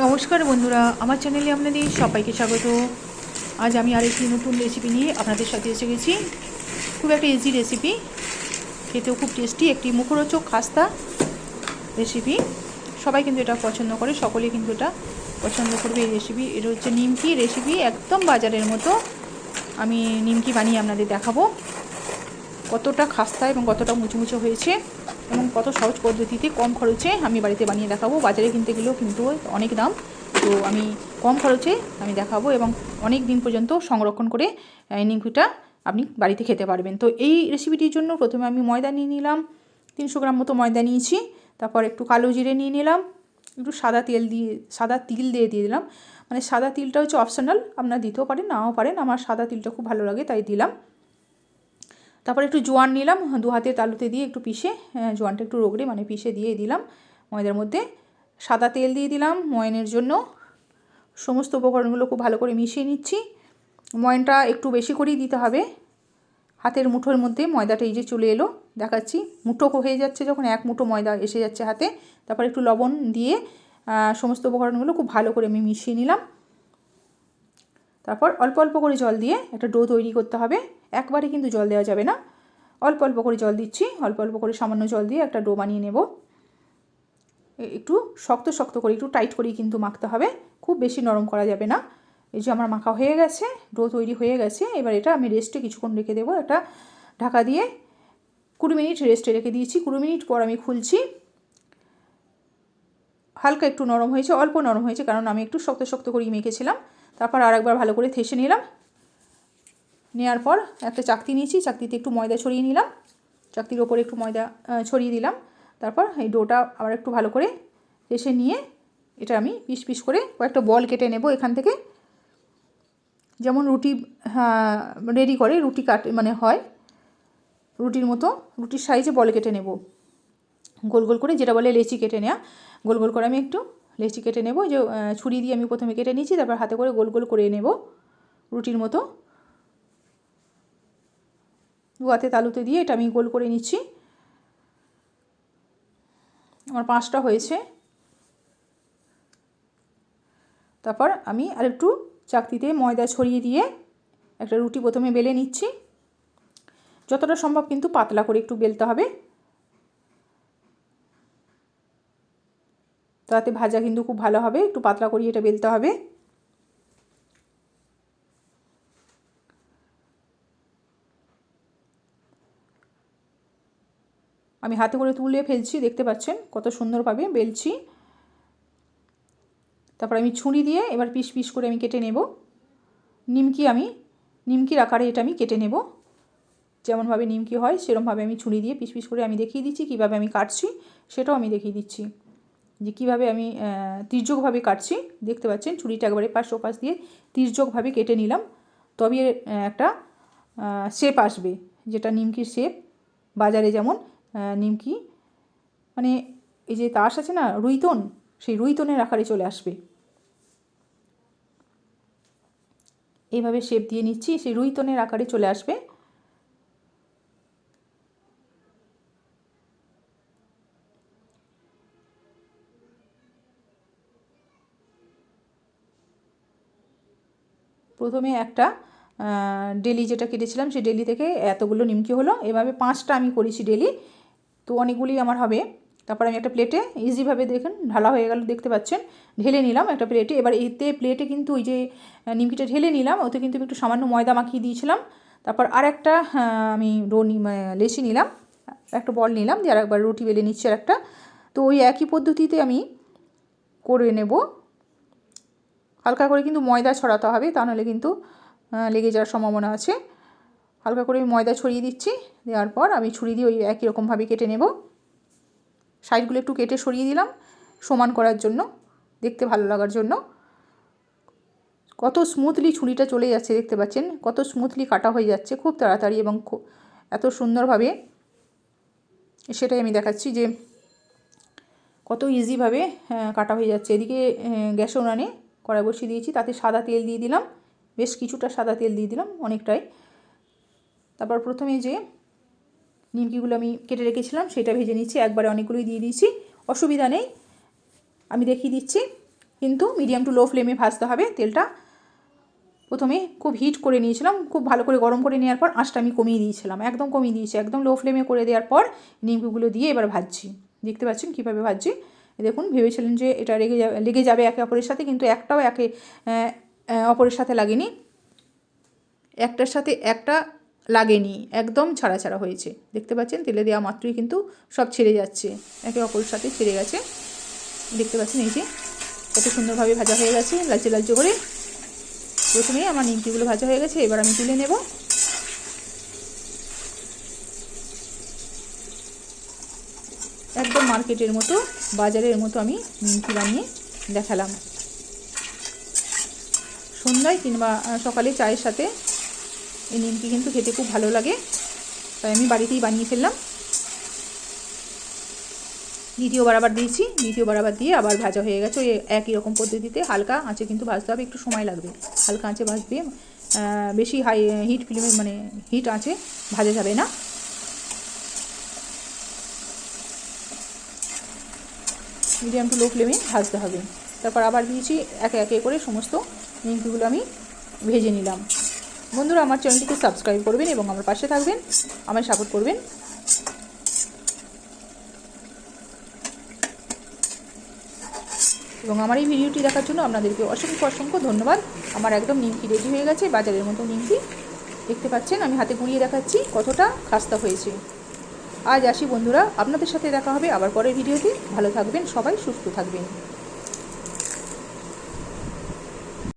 নমস্কার বন্ধুরা, আমার চ্যানেলে আপনাদের সবাইকে স্বাগত। আজ আমি আরেকটি নতুন রেসিপি নিয়ে আপনাদের সাথে এসে গেছি। খুব একটা ইজি রেসিপি খেতেও খুব টেস্টি একটি মুখরোচক খাস্তা রেসিপি সবাই কিন্তু এটা পছন্দ করে, সকলে কিন্তু এটা পছন্দ করবে এই রেসিপি এটা হচ্ছে নিমকি রেসিপি একদম বাজারের মতো। আমি নিমকি বানিয়ে আপনাদের দেখাবো। কতটা খাস্তা এবং কতটা মুচমুচো হয়েছে। এবং কত সহজ পদ্ধতিতে কম খরচে আমি বাড়িতে বানিয়ে দেখাবো। বাজারে কিনতে গেলেও কিন্তু অনেক দাম। তো আমি কম খরচে আমি দেখাবো এবং অনেক দিন পর্যন্ত সংরক্ষণ করে এই নিমকিটা আপনি বাড়িতে খেতে পারবেন। তো এই রেসিপিটির জন্য প্রথমে আমি ময়দা নিয়ে নিলাম। তিনশো গ্রাম মতো ময়দা নিয়েছি। তারপর একটু কালো জিরে নিয়ে নিলাম। একটু সাদা তেল দিয়ে, সাদা তিল দিয়ে দিয়ে দিলাম। মানে সাদা তিলটা হচ্ছে অপশনাল আপনারা দিতেও পারেন, নাও পারেন। আমার সাদা তিলটা খুব ভালো লাগে, তাই দিলাম। তারপর একটু জোয়ান নিলাম দু হাতে তালুতে দিয়ে একটু পিষে হ্যাঁ, জোয়ানটা একটু রোগড়ে মানে পিষে দিয়ে দিলাম। ময়দার মধ্যে সাদা তেল দিয়ে দিলাম ময়নের জন্য। সমস্ত উপকরণগুলো খুব ভালো করে মিশিয়ে নিচ্ছি। ময়নটা একটু বেশি করেই দিতে হবে। হাতের মুঠোর মধ্যে ময়দাটা এই যে চলে এলো দেখাচ্ছি। মুঠো হয়ে যাচ্ছে যখন এক মুঠো ময়দা এসে যাচ্ছে হাতে। তারপর একটু লবণ দিয়ে সমস্ত উপকরণগুলো খুব ভালো করে আমি মিশিয়ে নিলাম। তারপর অল্প অল্প করে জল দিয়ে একটা ডো তৈরি করতে হবে। একবারে কিন্তু জল দেওয়া যাবে না। অল্প অল্প করে জল দিচ্ছি। অল্প অল্প করে সামান্য জল দিয়ে একটা ডো বানিয়ে নেব। একটু শক্ত শক্ত করে, একটু টাইট করেই কিন্তু মাখতে হবে। খুব বেশি নরম করা যাবে না। এই যে আমার মাখা হয়ে গেছে, ডো তৈরি হয়ে গেছে। এবার এটা আমি রেস্টে কিছুক্ষণ রেখে দেবো। একটা ঢাকা দিয়ে কুড়ি মিনিট রেস্টে রেখে দিয়েছি। কুড়ি মিনিট পর আমি খুলছি। হালকা একটু নরম হয়েছে, অল্প নরম হয়েছে, কারণ আমি একটু শক্ত শক্ত করেই মেখেছিলাম। তারপর আর একবার ভালো করে থেসে নিলাম। নেওয়ার পর একটা চাকতি নিয়েছি, চাকতিতে একটু ময়দা ছড়িয়ে নিলাম। চাকতির ওপরে একটু ময়দা ছড়িয়ে দিলাম। তারপর এই ডোটা আবার একটু ভালো করে থেসে নিয়ে এটা আমি পিস পিস করে কয়েকটা বল কেটে নেব এখান থেকে। যেমন রুটি হ্যাঁ রেডি করে রুটি কাট মানে হয়, রুটির মতো, রুটির সাইজে বল কেটে নেব। গোল গোল করে, যেটা বলে লেচি কেটে নেওয়া গোল গোল করে আমি একটু লেচি কেটে নেব যে ছুরি দিয়ে আমি প্রথমে কেটে নিয়েছি, তারপর হাতে করে গোল গোল করে নেব রুটির মতো। হাতে তালুতে দিয়ে এটা আমি গোল করে নিচ্ছি। আমার পাঁচটা হয়েছে। তারপর আমি আরেকটু চাকতিতে ময়দা ছড়িয়ে দিয়ে একটা রুটি প্রথমে বেলে নিচ্ছি। যতটা সম্ভব কিন্তু পাতলা করে একটু বেলতে হবে। তাতে ভাজা কিন্তু খুব ভালো হবে। একটু পাতলা করিয়ে এটা বেলতে হবে। আমি হাতে করে তুলে ফেলছি, দেখতে পাচ্ছেন? কত সুন্দরভাবে বেলছি। তারপর আমি ছুরি দিয়ে এবার পিস পিস করে আমি কেটে নেব। নিমকি আমি, নিমকির আকারে এটা আমি কেটে নেব। যেমনভাবে নিমকি হয় সেরমভাবে আমি ছুরি দিয়ে পিস পিস করে আমি দেখিয়ে দিচ্ছি, কীভাবে আমি কাটছি, সেটাও আমি দেখিয়ে দিচ্ছি। যে কীভাবে আমি তির্যকভাবে কাটছি, দেখতে পাচ্ছেন ছুরিটা একবারে পাশ ওপাশ দিয়ে তির্যকভাবে কেটে নিলাম। তবে একটা শেপ আসবে, যেটা নিমকির শেপ বাজারে যেমন নিমকি মানে এই যে তাস আছে না, রুইতন, সেই রুইতনের আকারে চলে আসবে। এইভাবে শেপ দিয়ে নিচ্ছি, সেই রুইতনের আকারে চলে আসবে। প্রথমে একটা ডেলি যেটা কেটেছিলাম সেই ডেলি থেকে এতগুলো নিমকি হলো। এভাবে পাঁচটা আমি করেছি ডেলি। তো অনেকগুলি আমার হবে। তারপর আমি একটা প্লেটে ইজিভাবে দেখেন, ঢালা হয়ে গেল দেখতে পাচ্ছেন, ঢেলে নিলাম একটা প্লেটে। এবার এতে প্লেটে কিন্তু ওই যে নিমকিটা ঢেলে নিলাম, ওতে কিন্তু একটু সামান্য ময়দা মাখিয়ে দিয়েছিলাম। তারপর আর একটা আমি ডো লেচি নিলাম, একটা বল নিলাম, দিয়ে আর একবার রুটি বেলে নিচ্ছি আর একটা তো ওই একই পদ্ধতিতে আমি করে নেব। হালকা করে কিন্তু ময়দা ছড়াতে হবে, তা নাহলে কিন্তু লেগে যাওয়ার সম্ভাবনা আছে। হালকা করে ময়দা ছড়িয়ে দিচ্ছি, দেওয়ার পর আমি ছুরি দিয়ে ওই একই রকমভাবে কেটে নেব। সাইডগুলো একটু কেটে সরিয়ে দিলাম, সমান করার জন্য, দেখতে ভালো লাগার জন্য। কত স্মুথলি ছুরিটা চলে যাচ্ছে, দেখতে পাচ্ছেন? কত স্মুথলি কাটা হয়ে যাচ্ছে, খুব তাড়াতাড়ি এবং এত সুন্দরভাবে। সেটাই আমি দেখাচ্ছি যে, কত ইজিভাবে কাটা হয়ে যাচ্ছে। এদিকে গ্যাসে উনানে কড়াই বসিয়ে দিয়েছি, তাতে সাদা তেল দিয়ে দিলাম। বেশ কিছুটা সাদা তেল দিয়ে দিলাম অনেকটাই। তারপর প্রথমে যে নিমকিগুলো আমি কেটে রেখেছিলাম, সেটা ভেজে নিচ্ছি একবারে অনেকগুলোই দিয়ে দিয়েছি। অসুবিধা নেই, আমি দেখিয়ে দিচ্ছি। কিন্তু মিডিয়াম টু লো ফ্লেমে ভাজতে হবে তেলটা। প্রথমে খুব হিট করে নিয়েছিলাম, খুব ভালো করে গরম করে নেওয়ার পর আঁচটা আমি কমিয়ে দিয়েছিলাম, একদম কমিয়ে দিয়েছি, একদম লো ফ্লেমে করে দেওয়ার পর নিমকিগুলো দিয়ে এবার ভাজছি। দেখতে পাচ্ছেন কীভাবে ভাজছি? দেখুন, ভেবেছিলেন যে এটা লেগে যাবে লেগে যাবে একে অপরের সাথে, কিন্তু একটাও একে অপরের সাথে লাগেনি। একটার সাথে একটা লাগেনি, একদম ছাড়া ছাড়া হয়েছে। দেখতে পাচ্ছেন, তেলে দেওয়া মাত্রই কিন্তু সব ছেড়ে যাচ্ছে। একে অপরের সাথে ছেড়ে গেছে। দেখতে পাচ্ছেন, এই যে কত সুন্দরভাবে ভাজা হয়ে গেছে, লালচে লালচে করে। প্রথমেই আমার নিমকিগুলো ভাজা হয়ে গেছে, এবার আমি তুলে নেব। একদম মার্কেটের মতো, বাজারের মতো আমি নিমকি বানিয়ে দেখালাম। সন্ধ্যায় কিংবা সকালে চায়ের সাথে এই নিমকি কিন্তু খেতে খুব ভালো লাগে, তাই আমি বাড়িতেই বানিয়ে ফেললাম। দ্বিতীয়বার আবার দিয়েছি দ্বিতীয়বার আবার দিয়ে আবার ভাজা হয়ে গেছে, ওই একই রকম পদ্ধতিতে হালকা আঁচে কিন্তু ভাজতে হবে, একটু সময় লাগবে। হালকা আঁচে ভাজবে বেশি হাই হিট ফিল্মে মানে হিট আঁচে ভাজা যাবে না। মিডিয়াম টু লো ফ্লেমে ভাজতে হবে। তারপর আবার দিয়েছি একে একে করে সমস্ত নিমকিগুলো আমি ভেজে নিলাম। বন্ধুরা, আমার চ্যানেলটিকে সাবস্ক্রাইব করবেন এবং আমার পাশে থাকবেন। আমায় সাপোর্ট করবেন। এবং আমার এই ভিডিওটি দেখার জন্য আপনাদেরকে অসংখ্য অসংখ্য ধন্যবাদ। আমার একদম নিমকি রেডি হয়ে গেছে। বাজারের মতো নিমকি দেখতে পাচ্ছেন। আমি হাতে গুঁড়িয়ে দেখাচ্ছি কতটা খাস্তা হয়েছে। আজ আসি বন্ধুরা, আপনাদের সাথে দেখা হবে আবার পরের ভিডিওতে। ভালো থাকবেন সবাই, সুস্থ থাকবেন।